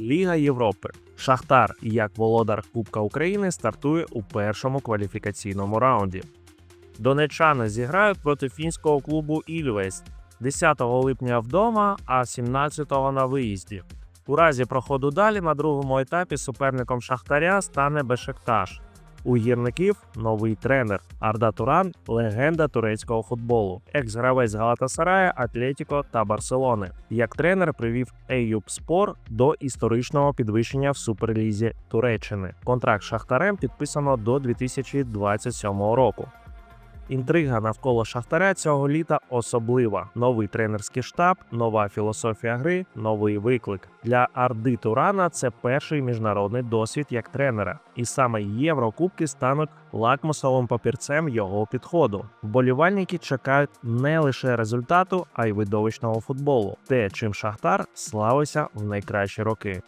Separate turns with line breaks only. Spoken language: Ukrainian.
Ліга Європи. Шахтар, як володар Кубка України, стартує у першому кваліфікаційному раунді. Донечани зіграють проти фінського клубу Ільвес 10 липня вдома, а 17 на виїзді. У разі проходу далі на другому етапі суперником Шахтаря стане Бешекташ. У гірників новий тренер Арда Туран, легенда турецького футболу, екс-гравець Галатасарая, Атлетіко та Барселони. Як тренер привів Ейюб Спор до історичного підвищення в суперлізі Туреччини. Контракт Шахтарем підписано до 2027 року. Інтрига навколо Шахтаря цього літа особлива. Новий тренерський штаб, нова філософія гри, новий виклик. Для Арди Турана це перший міжнародний досвід як тренера, і саме Єврокубки стануть лакмусовим папірцем його підходу. Вболівальники чекають не лише результату, а й видовищного футболу, те, чим Шахтар славився в найкращі роки.